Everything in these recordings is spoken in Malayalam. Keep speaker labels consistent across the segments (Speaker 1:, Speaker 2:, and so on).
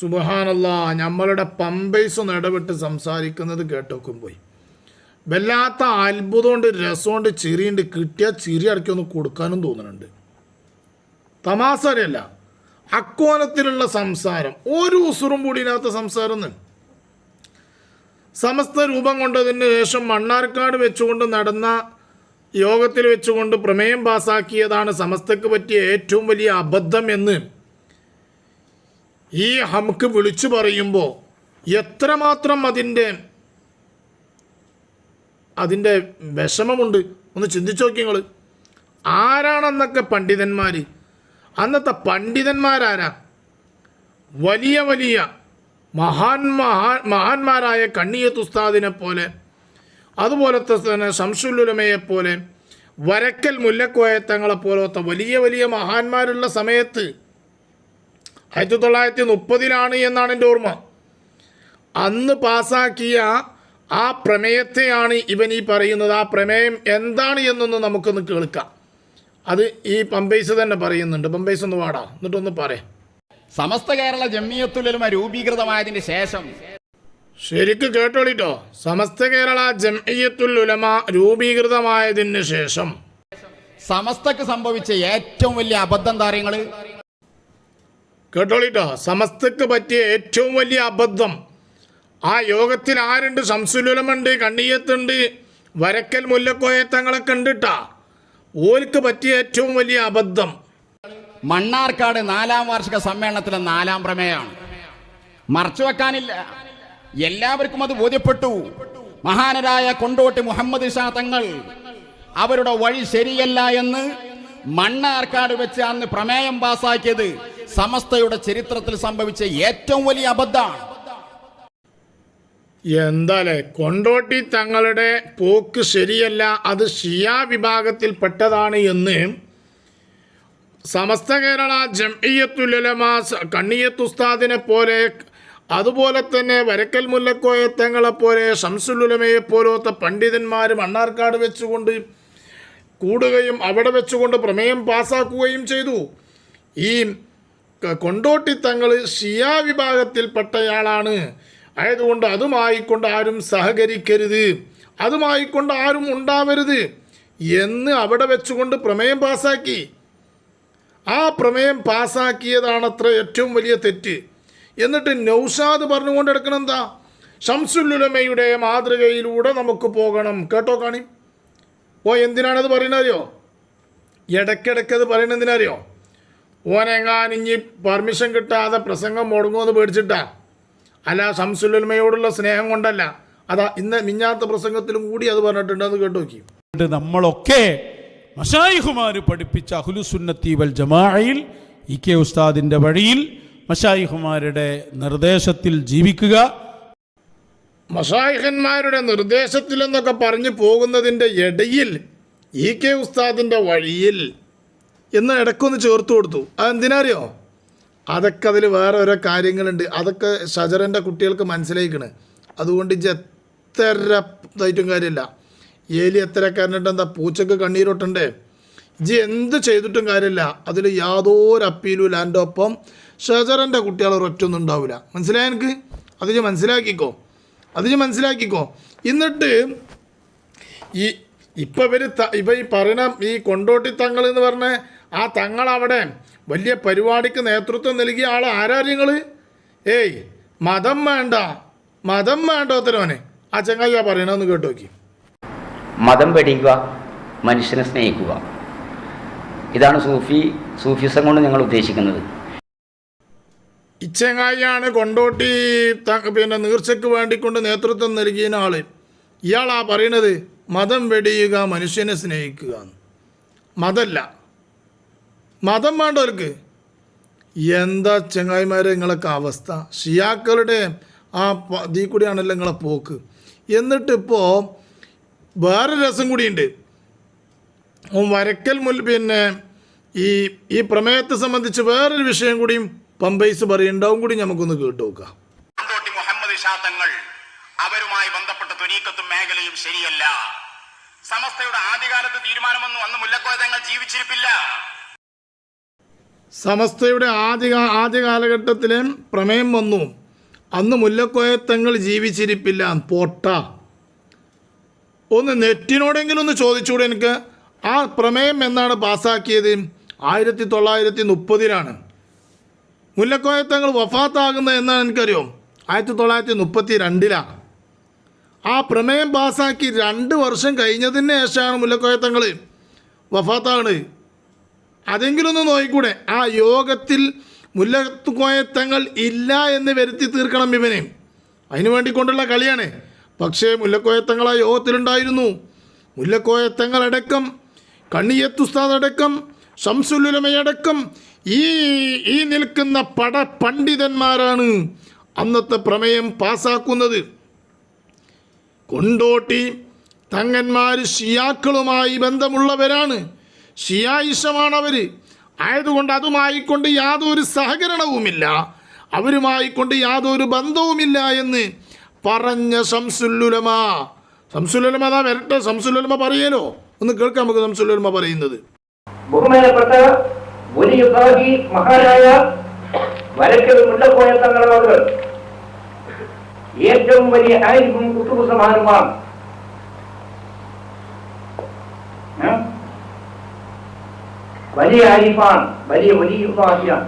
Speaker 1: സുബഹാനല്ല നമ്മളുടെ പമ്പൈസ് ഇടപെട്ട് സംസാരിക്കുന്നത് കേട്ടോക്കും പോയി. വല്ലാത്ത അത്ഭുതം കൊണ്ട് രസമുണ്ട് ചിരിയുണ്ട് കിട്ടിയ ചിരി അടക്കൊന്ന് കൊടുക്കാനും തോന്നുന്നുണ്ട്. തമാസരല്ല അക്കോലത്തിലുള്ള സംസാരം ഒരു ഉസുറും കൂടിയില്ലാത്ത സംസാരം സമസ്ത രൂപം കൊണ്ടതിന് ശേഷം മണ്ണാർക്കാട് വെച്ചുകൊണ്ട് നടന്ന യോഗത്തിൽ വെച്ചുകൊണ്ട് പ്രമേയം പാസാക്കിയതാണ് സമസ്തക്ക് പറ്റിയ ഏറ്റവും വലിയ അബദ്ധം എന്ന് ഈ ഹംക്ക് വിളിച്ചു പറയുമ്പോൾ എത്രമാത്രം അതിന്റെ അതിന്റെ വിഷമമുണ്ട്? ഒന്ന് ചിന്തിച്ചു നോക്കി നിങ്ങൾ ആരാണെന്നൊക്കെ പണ്ഡിതന്മാർ അന്നത്തെ പണ്ഡിതന്മാരാരാ? വലിയ വലിയ മഹാൻ മഹാ മഹാന്മാരായ കണ്ണിയത്ത് ഉസ്താദിനെ പോലെ അതുപോലത്തെ തന്നെ ശംസുലുലമയെ പോലെ വരക്കൽ മുല്ലക്കോയത്തങ്ങളെ പോലത്തെ വലിയ വലിയ മഹാന്മാരുള്ള സമയത്ത് ആയിരത്തി തൊള്ളായിരത്തി മുപ്പതിലാണ് എന്നാണ് എന്റെ ഓർമ്മ. അന്ന് പാസാക്കിയ ആ പ്രമേയത്തെയാണ് ഇവൻ ഈ പറയുന്നത്. ആ പ്രമേയം എന്താണ് എന്നൊന്ന് നമുക്കൊന്ന് കേൾക്കാം. അത് ഈ പമ്പൈസ് തന്നെ പറയുന്നുണ്ട്. പമ്പൈസ് ഒന്ന് പാടാ എന്നിട്ടൊന്ന് പറയാം.
Speaker 2: സമസ്ത കേരള ജമ്മിയത്തുലമ രൂപീകൃതമായതിന് ശേഷം
Speaker 1: ശരിക്ക് കേട്ടോളിട്ടോ. സമസ്ത കേരള ജംഇയ്യത്തുൽ ഉലമ രൂപീകൃതമായതിന് ശേഷം.
Speaker 2: സമസ്തക്ക് സംഭവിച്ച ഏറ്റവും വലിയ അബദ്ധം താരങ്ങൾ
Speaker 1: കേട്ടോളിട്ടോ സമസ്തക്ക് പറ്റിയ ഏറ്റവും വലിയ അബദ്ധം. ആ യോഗത്തിൽ ആരുണ്ട്? ശംസുലുലമുണ്ട് കണ്ണീയത്തുണ്ട് വരക്കൽ മുല്ലക്കോയത്തങ്ങളൊക്കെ തങ്ങളെ ട്ടാ ഓൽക്ക് പറ്റിയ ഏറ്റവും വലിയ അബദ്ധം.
Speaker 2: മണ്ണാർക്കാട് നാലാം വാർഷിക സമ്മേളനത്തിലെ നാലാം പ്രമേയമാണ്. മറച്ചു വെക്കാനില്ല. എല്ലാവർക്കും അത് ബോധ്യപ്പെട്ടു. മഹാനരായ കൊണ്ടോട്ടി മുഹമ്മദ് ഷാ തങ്ങൾ അവരുടെ വഴി ശരിയല്ല എന്ന് മണ്ണാർക്കാട് വെച്ച് അന്ന് പ്രമേയം പാസാക്കിയത് സമസ്തയുടെ ചരിത്രത്തിൽ സംഭവിച്ച ഏറ്റവും വലിയ അബദ്ധമാണ്
Speaker 1: എന്താലേ കൊണ്ടോട്ടി തങ്ങളുടെ പോക്ക് ശരിയല്ല അത് ഷിയ വിഭാഗത്തിൽപ്പെട്ടതാണ് എന്ന് സമസ്ത കേരള ജംഇയ്യത്തുലമ കണ്ണിയത്തുസ്താദിനെ പോലെ അതുപോലെ തന്നെ വരക്കൽ മുല്ലക്കോയത്തങ്ങളെ പോലെ ഷംസുലുലമയെ പോലത്തെ പണ്ഡിതന്മാർ മണ്ണാർക്കാട് വെച്ചുകൊണ്ട് കൂടുകയും അവിടെ വെച്ചുകൊണ്ട് പ്രമേയം പാസാക്കുകയും ചെയ്തു. ഈ കൊണ്ടോട്ടി തങ്ങൾ ഷിയ വിഭാഗത്തിൽപ്പെട്ടയാളാണ്. ആയതുകൊണ്ട് അതുമായിക്കൊണ്ട് ആരും സഹകരിക്കരുത്. അതുമായിക്കൊണ്ട് ആരും ഉണ്ടാവരുത് എന്ന് അവിടെ വെച്ചുകൊണ്ട് പ്രമേയം പാസാക്കി. ആ പ്രമേയം പാസാക്കിയതാണത്ര ഏറ്റവും വലിയ തെറ്റ്. എന്നിട്ട് നൗഷാദ് പറഞ്ഞുകൊണ്ട് എടുക്കണം എന്താ? ഷംസുല്ലുലമയുടെ മാതൃകയിലൂടെ നമുക്ക് പോകണം. കേട്ടോ കാണി? ഓ എന്തിനാണത് പറയുന്നറിയോ ഇടയ്ക്കിടയ്ക്ക് അത് പറയുന്നത് ഓനെങ്ങാൻ ഇനി പെർമിഷൻ കിട്ടാതെ പ്രസംഗം മുടങ്ങുമെന്ന് പേടിച്ചിട്ടാ. അല്ല ഷംസുല്ലുലമയോടുള്ള സ്നേഹം കൊണ്ടല്ല. അതാ ഇന്ന് മിഞ്ഞാത്ത പ്രസംഗത്തിലും കൂടി അത് പറഞ്ഞിട്ടുണ്ടെന്ന് കേട്ടു നോക്കി.
Speaker 3: നമ്മളൊക്കെ മഷായിഹുമാര് പഠിപ്പിച്ച അഹുലുസുന്നത്തി വൽ ജമാഅയിൽ ഇ കെ ഉസ്താദിന്റെ വഴിയിൽ മഷായിഹുമാരുടെ നിർദ്ദേശത്തിൽ ജീവിക്കുക.
Speaker 1: മഷായിഹന്മാരുടെ നിർദ്ദേശത്തിൽ എന്നൊക്കെ പറഞ്ഞു പോകുന്നതിന്റെ ഇടയിൽ ഇ കെ ഉസ്താദിന്റെ വഴിയിൽ എന്ന് ഇടക്കൊന്ന് ചേർത്ത് കൊടുത്തു. അതെന്തിനറിയോ? അതൊക്കെ അതിൽ വേറെ ഓരോ കാര്യങ്ങളുണ്ട്. അതൊക്കെ ഷജറിന്റെ കുട്ടികൾക്ക് മനസ്സിലായിക്കണ്. അതുകൊണ്ട് ഇജ്ജ് എത്ര ഇതായിട്ടും കാര്യമില്ല. ഏലി എത്ര എന്താ പൂച്ചക്ക് കണ്ണീരൊട്ടണ്ടേ ഇജ്ജ് എന്ത് ചെയ്തിട്ടും കാര്യമില്ല. അതിൽ യാതൊരു അപ്പീലും ഇല്ല. എന്റെ ഒപ്പം ഷജറിന്റെ കുട്ടികൾ ഒരൊറ്റൊന്നും ഉണ്ടാവില്ല. മനസ്സിലായ എനിക്ക് അത് ഞാൻ മനസ്സിലാക്കിക്കോ. അത് ഞാൻ മനസ്സിലാക്കിക്കോ. എന്നിട്ട് ഈ ഇപ്പം ഇവർ ഇവ ഈ പറയണ ഈ കൊണ്ടോട്ടി തങ്ങൾ എന്ന് പറഞ്ഞ ആ തങ്ങൾ അവിടെ വലിയ പരിപാടിക്ക് നേതൃത്വം നൽകിയ ആൾ ആരാര്യങ്ങൾ ഏയ് മതം വേണ്ട മതം വേണ്ട ഉത്തരവനെ. ആ ചങ്ങായിയാ പറയണമെന്ന് കേട്ടു നോക്കി.
Speaker 4: മതം പഠിക്കുക മനുഷ്യനെ സ്നേഹിക്കുക. ഇതാണ് സൂഫി സൂഫിസം കൊണ്ട് ഞങ്ങൾ ഉദ്ദേശിക്കുന്നത്.
Speaker 1: ഇച്ചങ്ങായിയാണ് കൊണ്ടോട്ടി പിന്നെ നീർച്ചയ്ക്ക് വേണ്ടിക്കൊണ്ട് നേതൃത്വം നൽകിയ ആൾ. ഇയാളാ പറയണത് മതം വെടിയുക മനുഷ്യനെ സ്നേഹിക്കുക. മതല്ല. മതം വേണ്ടവർക്ക്. എന്താ ചങ്ങായിമാരെ നിങ്ങളൊക്കെ അവസ്ഥ? ഷിയാക്കളുടെ ആ ഇതിൽ കൂടിയാണല്ലോ നിങ്ങളെ പോക്ക്. എന്നിട്ടിപ്പോൾ വേറെ രസം കൂടിയുണ്ട്. വരക്കൽ മുൽ പിന്നെ ഈ ഈ പ്രമേയത്തെ സംബന്ധിച്ച് വേറൊരു വിഷയം കൂടിയും പമ്പൈസ് പറയുണ്ടാവും കൂടി നമുക്കൊന്ന് കേട്ടു നോക്കാം.
Speaker 5: മുഹമ്മദ് ശാത്തങ്ങൾ അവരുമായി ബന്ധപ്പെട്ട ത്വരീക്കത്തും മേഖലയും ശരിയല്ല. സമസ്തയുടെ ആദ്യകാലത്ത് തീരുമാനമൊന്നും അന്ന് മുല്ലക്കോയ തങ്ങൾ ജീവിച്ചിരിപ്പില്ല.
Speaker 1: സമസ്തയുടെ ആദ്യ ആദ്യ കാലഘട്ടത്തിലെ പ്രമേയം വന്നു. അന്ന് മുല്ലക്കോയത്തങ്ങൾ ജീവിച്ചിരിപ്പില്ല. പോട്ട. ഒന്ന് നെറ്റിനോടെങ്കിലും ഒന്ന് ചോദിച്ചുകൂടെ എനിക്ക്. ആ പ്രമേയം എന്നാണ് പാസ്സാക്കിയത് ആയിരത്തി തൊള്ളായിരത്തി മുപ്പതിലാണ് മുല്ലക്കോയത്തങ്ങൾ വഫാത്താകുന്നത് എന്നാണ് എനിക്കറിയോ? ആയിരത്തി തൊള്ളായിരത്തി മുപ്പത്തി രണ്ടിലാണ് ആ പ്രമേയം പാസ്സാക്കി രണ്ട് വർഷം കഴിഞ്ഞതിന് ശേഷമാണ് മുല്ലക്കോയത്തങ്ങൾ വഫാത്താകുന്നത് അതെങ്കിലും ഒന്ന് നോക്കിക്കൂടെ? ആ യോഗത്തിൽ മുല്ലക്കോയത്തങ്ങൾ ഇല്ല എന്ന് വരുത്തി തീർക്കണം ഇവനെ. അതിനു വേണ്ടിക്കൊണ്ടുള്ള കളിയാണ്. പക്ഷേ മുല്ലക്കോയത്തങ്ങൾ ആ യോഗത്തിലുണ്ടായിരുന്നു. മുല്ലക്കോയത്തങ്ങളടക്കം കണ്ണിയത്തുസ്താദടക്കം ശംസുലുലമയടക്കം ഈ ഈ നിൽക്കുന്ന പട പണ്ഡിതന്മാരാണ് അന്നത്തെ പ്രമേയം പാസാക്കുന്നത്. കൊണ്ടോട്ടി തങ്ങന്മാർ ഷിയാക്കളുമായി ബന്ധമുള്ളവരാണ്. ഷിയായിഷമാണ് അവർ ആയതുകൊണ്ട് അതുമായിക്കൊണ്ട് യാതൊരു സഹകരണവുമില്ല. അവരുമായിക്കൊണ്ട് യാതൊരു ബന്ധവുമില്ല എന്ന് പറഞ്ഞ ശംസുല്ലുലമ. ശംസുല്ലുലമ അതാ വരട്ടെ. ശംസുല്ലുലമ പറയലോ? ഒന്ന് കേൾക്കാം നമുക്ക് ശംസുല്ലുലമ പറയുന്നത്.
Speaker 6: കാഹി മഹാനായ വരക്കൽ ഏറ്റവും വലിയ ആയിരിക്കും കുത്തുബു വലിയ ആരിഫാണ് വലിയ വലിയ ഉപാധിയാണ്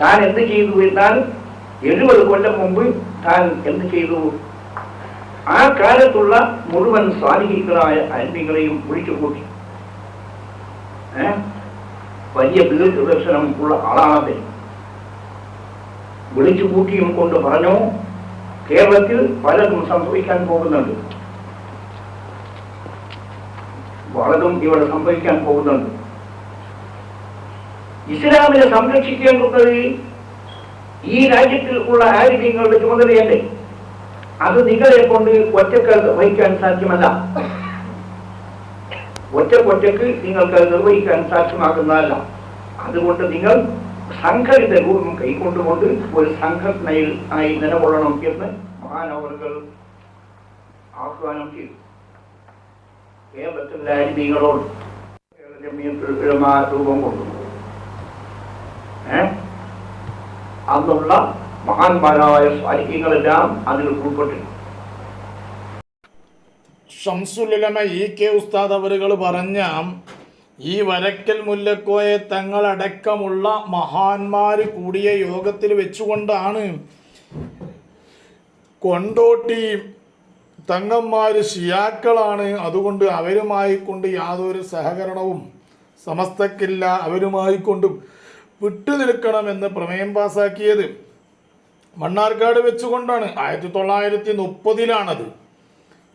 Speaker 6: താൻ എന്ത് ചെയ്തു എന്നാൽ എഴുപത് കൊല്ലം മുമ്പ് താൻ എന്ത് ചെയ്തു? ആ കാലത്തുള്ള മുഴുവൻ സ്വാധീനികളായ അന്മികളെയും വിളിച്ചു കൂട്ടി. വലിയ ദീർഘദർശനം ഉള്ള ആളാണത് വിളിച്ചു കൂട്ടിയും കൊണ്ട് പറഞ്ഞു കേരളത്തിൽ പലതും സംഭവിക്കാൻ പോകുന്നുണ്ട്. പലതും ഇവിടെ സംഭവിക്കാൻ പോകുന്നുണ്ട്. ഇസ്ലാമിനെ സംരക്ഷിക്കേണ്ടുന്നത് ഈ രാജ്യത്തിൽ ഉള്ള ആരോഗ്യങ്ങളുടെ ചുമതലയല്ലേ? അത് നിങ്ങളെ കൊണ്ട് ഒറ്റയ്ക്ക് വഹിക്കാൻ സാധ്യമല്ല. ഒറ്റക്കൊറ്റക്ക് നിങ്ങൾക്ക് നിർവഹിക്കാൻ സാധ്യമാകുന്നതല്ല. അതുകൊണ്ട് നിങ്ങൾ സംഘടിത രൂപം കൈക്കൊണ്ടുകൊണ്ട് ഒരു സംഘടനയിൽ ആയി നിലകൊള്ളണം എന്ന് മഹാനവറുകൾ ആഹ്വാനം ചെയ്തു. കേരളത്തിലെ അരിമീകളോട് രൂപം കൊണ്ടു. ഏ അന്നുള്ള മഹാന്മാരായ സാഹിത്യങ്ങളെല്ലാം അതിൽ ഉൾപ്പെട്ടിരുന്നു.
Speaker 1: ഷംസുലമ ഇ കെ ഉസ്താദ് അവരുകൾ പറഞ്ഞ ഈ വരക്കൽ മുല്ലക്കോയെ തങ്ങളടക്കമുള്ള മഹാന്മാർ കൂടിയ യോഗത്തിൽ വെച്ചുകൊണ്ടാണ് കൊണ്ടോട്ടി തങ്ങന്മാർ ഷിയാക്കളാണ് അതുകൊണ്ട് അവരുമായി കൊണ്ട് യാതൊരു സഹകരണവും സമസ്തക്കില്ല. അവരുമായി കൊണ്ട് വിട്ടു നിൽക്കണമെന്ന് പ്രമേയം പാസാക്കിയത്. മണ്ണാർക്കാട് വെച്ചുകൊണ്ടാണ് ആയിരത്തി തൊള്ളായിരത്തി മുപ്പതിലാണത്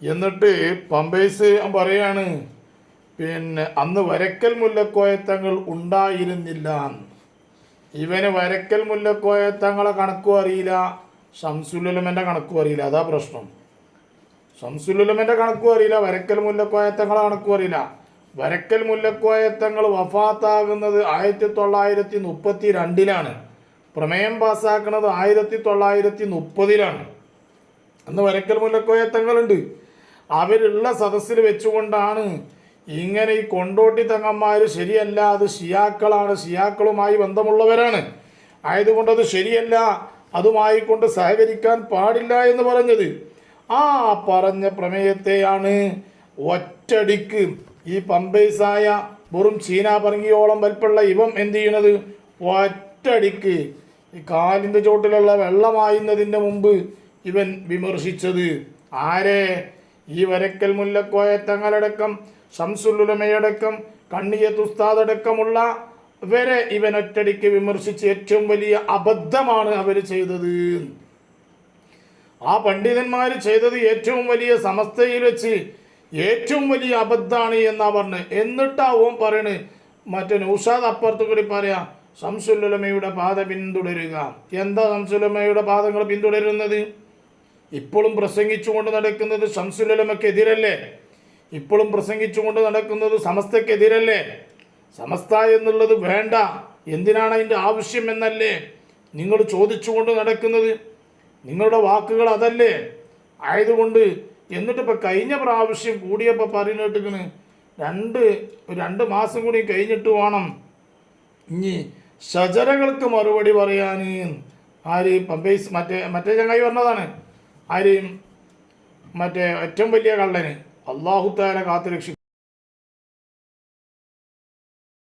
Speaker 1: എന്നിട്ട് പമ്പേഴ്സ് പറയാണ് പിന്നെ അന്ന് വരക്കൽ മുല്ലക്കോയത്തങ്ങൾ ഉണ്ടായിരുന്നില്ല ഇവന് വരക്കൽ മുല്ലക്കോയത്തങ്ങളെ കണക്കും അറിയില്ല. ഷംസുലുലമന്റെ കണക്കും അറിയില്ല. അതാ പ്രശ്നം. ഷംസുലുലമന്റെ കണക്കും അറിയില്ല. വരക്കൽ മുല്ലക്കോയത്തങ്ങളെ കണക്കും അറിയില്ല. വരക്കൽ മുല്ലക്കോയത്തങ്ങൾ വഫാത്താകുന്നത് ആയിരത്തി തൊള്ളായിരത്തി മുപ്പത്തി രണ്ടിലാണ് പ്രമേയം പാസ്സാക്കുന്നത് ആയിരത്തി തൊള്ളായിരത്തി മുപ്പതിലാണ് അന്ന് വരക്കൽ മുല്ലക്കോയത്തങ്ങളുണ്ട് അവരുള്ള സദസ്സിൽ വെച്ചുകൊണ്ടാണ് ഇങ്ങനെ ഈ കൊണ്ടോട്ടി തങ്ങന്മാർ ശരിയല്ല അത് ഷിയാക്കളാണ് ഷിയാക്കളുമായി ബന്ധമുള്ളവരാണ്. ആയതുകൊണ്ട് അത് ശരിയല്ല അതുമായി കൊണ്ട് സഹകരിക്കാൻ പാടില്ല എന്ന് പറഞ്ഞത്. ആ പറഞ്ഞ പ്രമേയത്തെയാണ് ഒറ്റടിക്ക് ഈ പമ്പേസായ വെറും ചീന പറങ്കിയോളം വലിപ്പുള്ള ഇവം എന്ത് ചെയ്യണത് ഒറ്റടിക്ക് ഈ കാലിന്റെ ചോട്ടിലുള്ള വെള്ളമായുന്നതിന്റെ മുമ്പ് ഇവൻ വിമർശിച്ചത്. ആരെ? ഈ വരക്കൽ മുല്ലക്കോയ തങ്ങളടക്കം ശംസുലുലമയടക്കം കണ്ണിയ തുസ്താദടക്കമുള്ള വരെ ഇവൻ ഒറ്റടിക്ക് വിമർശിച്ച് ഏറ്റവും വലിയ അബദ്ധമാണ് അവർ ചെയ്തത്. ആ പണ്ഡിതന്മാർ ചെയ്തത് ഏറ്റവും വലിയ സമസ്തയിൽ വെച്ച് ഏറ്റവും വലിയ അബദ്ധമാണ് എന്നാ പറഞ്ഞത് എന്നിട്ടാ ഓൻ പറയണ്. മറ്റേ നൗഷാദ് അപ്പുറത്ത് കൂടി പറയാ സംസുലമയുടെ പാത പിന്തുടരുക. എന്താ സംസുലമയുടെ പാതങ്ങൾ പിന്തുടരുന്നത്? ഇപ്പോഴും പ്രസംഗിച്ചുകൊണ്ട് നടക്കുന്നത് ശംസുലമക്കെതിരല്ലേ ഇപ്പോഴും പ്രസംഗിച്ചുകൊണ്ട് നടക്കുന്നത് സമസ്തക്കെതിരല്ലേ? സമസ്ത എന്നുള്ളത് വേണ്ട. എന്തിനാണ് അതിന്റെ ആവശ്യം എന്നല്ലേ നിങ്ങൾ ചോദിച്ചുകൊണ്ട് നടക്കുന്നത്? നിങ്ങളുടെ വാക്കുകൾ അതല്ലേ? ആയതുകൊണ്ട് എന്നിട്ട് ഇപ്പം കഴിഞ്ഞ പ്രാവശ്യം കൂടിയപ്പോൾ പറയുന്നിട്ടിക്കണ് രണ്ട് രണ്ട് മാസം കൂടി കഴിഞ്ഞിട്ട് വേണം. ഇനി ഷജറകൾക്ക് മറുപടി പറയാൻ ആര്? പമ്പേസ് മറ്റേ മറ്റേ ചങ്ങായി പറഞ്ഞതാണ്. ആര്? മറ്റേ ഏറ്റവും വലിയ കള്ളന്. അള്ളാഹുത്താരെ കാത്തു